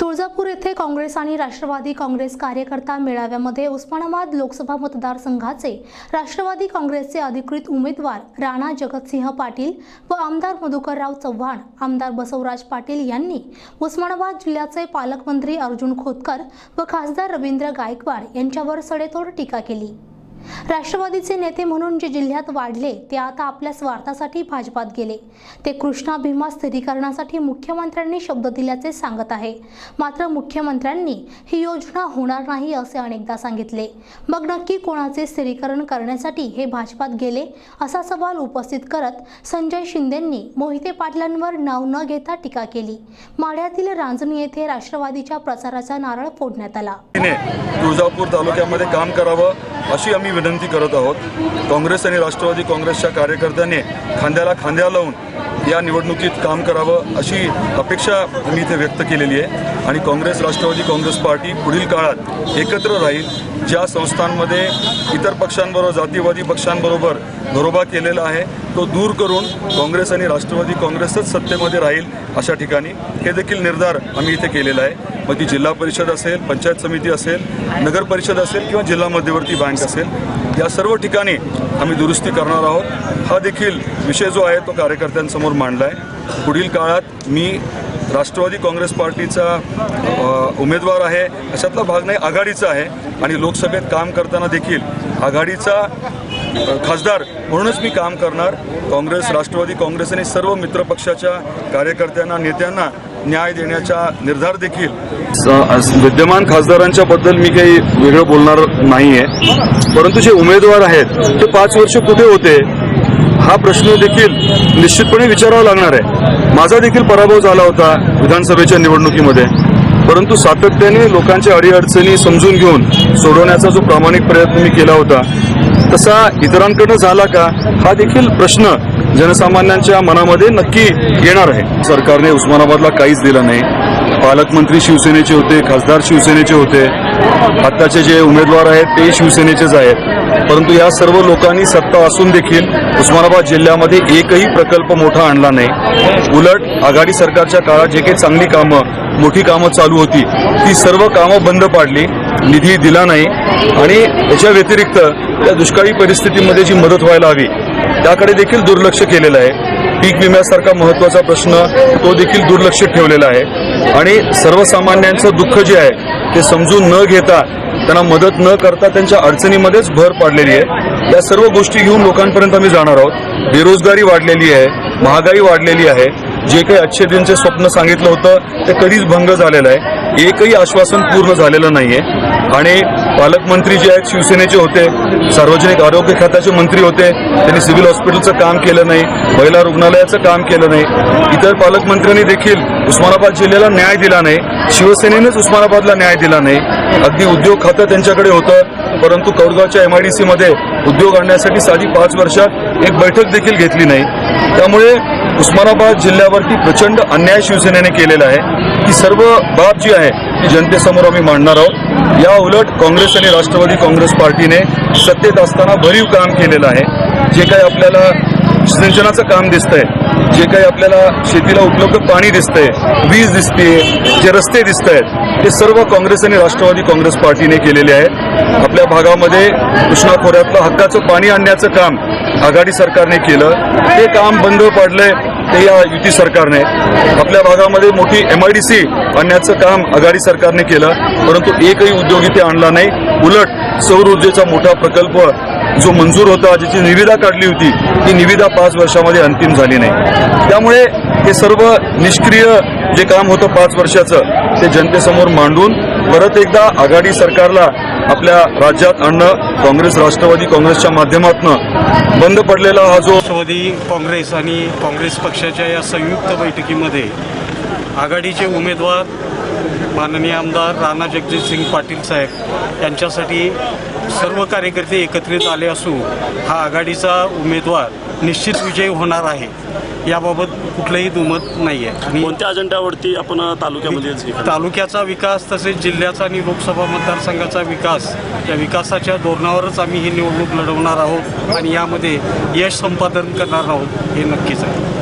तुळजापूर येथे काँग्रेस आणि राष्ट्रवादी काँग्रेस कार्यकर्ता मेळाव्यामध्ये उस्मानाबाद लोकसभा मतदारसंघाचे राष्ट्रवादी काँग्रेसचे अधिकृत उमेदवार राणा जगतसिंह पाटील व आमदार मधुकरराव चव्हाण आमदार बसवराज पाटील यांनी उस्मानाबाद जिल्ह्याचे पालकमंत्री अर्जुन खोतकर व खासदार रवींद्र गायकवाड यांच्यावर सडेतोड टीका केली. राष्ट्रवादीचे नेते म्हणून जे जिल्ह्यात वाढले ते आता आपल्या स्वार्थासाठी भाजपात गेले. ते कृष्णा भीमा स्थिरीकरणासाठी मुख्यमंत्र्यांनी शब्द दिल्याचे सांगत आहे. मात्र मुख्यमंत्र्यांनी ही योजना होणार नाही असे अनेकदा सांगितले. मग नक्की कोणाचे स्थिरीकरण करण्यासाठी हे भाजपात गेले असा सवाल उपस्थित करत संजय शिंदेंनी मोहिते पाटलांवर नाव न घेता टीका केली. माढ्यातील रांजणी येथे राष्ट्रवादीच्या प्रचाराचा नारळ फोडण्यात आला. तुळजापूर तालुक्यामध्ये काम करावं अशी आम्ही विनंती करत आहोत काँग्रेस आणि राष्ट्रवादी काँग्रेसच्या कार्यकर्त्यांनी खांद्याला खांद्या लावून या निवडणुकीत काम करावं अशी अपेक्षा आम्ही इथे व्यक्त केलेली आहे. आणि काँग्रेस राष्ट्रवादी काँग्रेस पार्टी पुढील काळात एकत्र राहील ज्या संस्थांमध्ये इतर पक्षांबरोबर जातीवादी पक्षांबरोबर घरोबा केलेला आहे तो दूर करून काँग्रेस आणि राष्ट्रवादी काँग्रेसच सत्तेमध्ये राहील अशा ठिकाणी. हे देखील निर्धार आम्ही इथे केलेला आहे. मग ती जिल्हा परिषद असेल पंचायत समिती असेल नगर परिषद असेल किंवा जिल्हा मध्यवर्ती बँक असेल या सर्व ठिकाणी आम्ही दुरुस्ती करणार आहोत. हा देखील विषय जो आहे तो कार्यकर्त्यांसमोर मांडला आहे. पुढील काळात मी राष्ट्रवादी काँग्रेस पार्टीचा उमेदवार आहे अशातला भाग नाही आघाडीचा आहे. आणि लोकसभेत काम करताना देखील आघाडीचा खासदार म्हणूनच मी काम करणार. काँग्रेस राष्ट्रवादी काँग्रेस आणि सर्व मित्रपक्षाच्या कार्यकर्त्यांना नेत्यांना न्याय देण्याचा निर्धार देखील. विद्यमान खासदारांच्या बद्दल मी काही वेगळं बोलणार नाहीये. परंतु जे उमेदवार आहेत ते पाच वर्ष कुठे होते हा प्रश्न देखील निश्चितपणे विचारावा लागणार आहे. माझा देखील पराभव झाला होता विधानसभेच्या निवडणुकीमध्ये. परंतु सातत्याने लोकांच्या अडीअडचणी समजून घेऊन सोडवण्याचा जो प्रामाणिक प्रयत्न मी केला होता तसा इतरांकडनं झाला का? हा देखील प्रश्न जनसामान्यांच्या मनामध्ये नक्की येणार आहे. सरकारने उस्मानाबादला काहीच दिलं नाही. पालकमंत्री शिवसेनेचे होते खासदार शिवसेनेचे होते. आत्ताचे जे उमेदवार आहेत ते शिवसेनेचेच आहेत. परंतु या सर्व लोकांनी सत्ता असून देखील उस्मानाबाद जिल्ह्यामध्ये एकही प्रकल्प मोठा आणला नाही. उलट आघाडी सरकारच्या काळात जे काही चांगली कामं मोठी कामं चालू होती ती सर्व कामं बंद पाडली निधी दिला नाही आणि याच्या व्यतिरिक्त त्या दुष्काळी परिस्थितीमध्ये जी मदत व्हायला हवी त्याकडे देखील दुर्लक्ष केलेलं आहे. पीक विम्यासारखा महत्त्वाचा प्रश्न तो देखील दुर्लक्षित ठेवलेला आहे. आणि सर्वसामान्यांचं दुःख जे आहे ते समजून न घेता त्यांना मदत न करता त्यांच्या अडचणीमध्येच भर पाडलेली आहे. या सर्व गोष्टी घेऊन लोकांपर्यंत आम्ही जाणार आहोत. बेरोजगारी वाढलेली आहे महागाई वाढलेली आहे. जे काही अच्छे दिनचे स्वप्न सांगितलं होतं ते कधीच भंग झालेलं आहे. एकही आश्वासन पूर्ण झालेलं नाहीये. आणि पालकमंत्री जे आहेत शिवसेनेचे होते सार्वजनिक आरोग्य खात्याचे मंत्री होते त्यांनी सिव्हिल हॉस्पिटलचं काम केलं नाही महिला रुग्णालयाचं काम केलं नाही. इतर पालकमंत्र्यांनी देखील उस्मानाबाद जिल्ह्याला न्याय दिला नाही. शिवसेनेनेच उस्मानाबादला न्याय दिला नाही. अगदी उद्योग खातं त्यांच्याकडे होतं परंतु कौरगावच्या एमआयडीसी मध्ये उद्योग आणण्यासाठी साधी पाच वर्षात एक बैठक देखील घेतली नाही. त्यामुळे उस्मानाबाद जिल्ह्यावरती प्रचंड अन्याय शिवसेनेने केलेला आहे. की सर्व बाब जी आहे ती जनतेसमोर आम्ही मांडणार आहोत. या उलट काँग्रेस आणि राष्ट्रवादी काँग्रेस पार्टीने सत्तेत असताना भरीव काम केलेलं आहे. जे काही आपल्याला सिंचनाचं काम दिसतंय जे काही आपल्याला शेतीला उपलब्ध पाणी दिसतंय वीज दिसते जे रस्ते दिसत आहेत ते सर्व काँग्रेस आणि राष्ट्रवादी काँग्रेस पार्टीने केलेले आहे. आपल्या भागामध्ये कृष्णा खोऱ्यातलं हक्काचं पाणी आणण्याचं काम आघाडी सरकारने केलं. ते काम बंद पडलंय. ते या युती सरकारने आपल्या भागामध्ये मोठी एमआयडीसी आणण्याचं काम आघाडी सरकारने केलं परंतु एकही उद्योग इथे आणला नाही. उलट सौर ऊर्जेचा मोठा प्रकल्प जो मंजूर होता ज्याची निविदा काढली होती ती निविदा पाच वर्षामध्ये अंतिम झाली नाही. त्यामुळे हे सर्व निष्क्रिय जे काम होतं पाच वर्षाचं ते जनतेसमोर मांडून परत एकदा आघाडी सरकारला आपल्या राज्यात आणणं काँग्रेस राष्ट्रवादी काँग्रेसच्या माध्यमातून बंद पडलेला हा जो राष्ट्रवादी काँग्रेस आणि काँग्रेस पक्षाच्या या संयुक्त बैठकीमध्ये आघाडीचे उमेदवार माननीय आमदार राणा जगजितसिंग पाटील साहेब यांच्यासाठी सर्व कार्यकर्ते एकत्रित आले असून हा आघाडीचा उमेदवार निश्चित विजयी होणार आहे याबाबत कुठलंही दुमत नाही आहे आणि कोणत्या अजेंड्यावरती आपण तालुक्यामध्ये? तालुक्याचा विकास तसेच जिल्ह्याचा आणि लोकसभा मतदारसंघाचा विकास या विकासाच्या धोरणावरच आम्ही ही निवडणूक लढवणार आहोत आणि यामध्ये यश संपादन करणार आहोत हे नक्कीच आहे